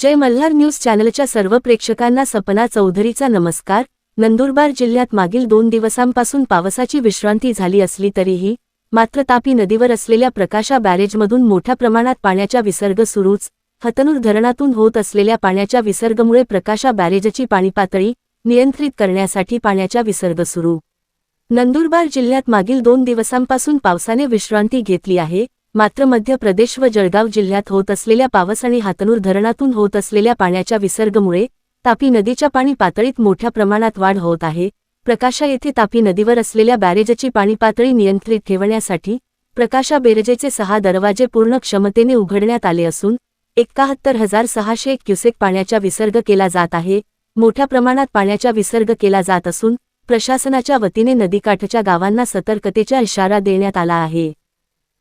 जय Malhar news चॅनलच्या सर्व प्रेक्षकांना सपना चौधरीचा नमस्कार. नंदुरबार जिल्ह्यात मागील दोन दिवसांपासून पावसाची विश्रांती झाली असली तरीही मात्र तापी नदीवर असलेल्या प्रकाशा बॅरेजमधून मोठ्या प्रमाणात पाण्याचा विसर्ग सुरूच हतनूर धरणातून होत असलेल्या पाण्याच्या विसर्गमुळे प्रकाशा बॅरेजची पाणीपातळी नियंत्रित करण्यासाठी पाण्याचा विसर्ग सुरू. नंदुरबार जिल्ह्यात मागील दोन दिवसांपासून पावसाने विश्रांती घेतली आहे मात्र मध्य प्रदेश व जळगाव जिल्ह्यात होत असलेल्या पावस आणि हातनूर धरणातून होत असलेल्या पाण्याच्या विसर्गमुळे तापी नदीच्या पाणी पातळीत मोठ्या प्रमाणात वाढ होत आहे. प्रकाशा येथे तापी नदीवर असलेल्या बॅरेजची पाणी पातळी नियंत्रित ठेवण्यासाठी प्रकाशा बेरजेचे सहा दरवाजे पूर्ण क्षमतेने उघडण्यात आले असून एकाहत्तर हजार सहाशे एक क्युसेक पाण्याचा विसर्ग केला जात आहे. मोठ्या प्रमाणात पाण्याचा विसर्ग केला जात असून प्रशासनाच्या वतीने नदीकाठच्या गावांना सतर्कतेचा इशारा देण्यात आला आहे.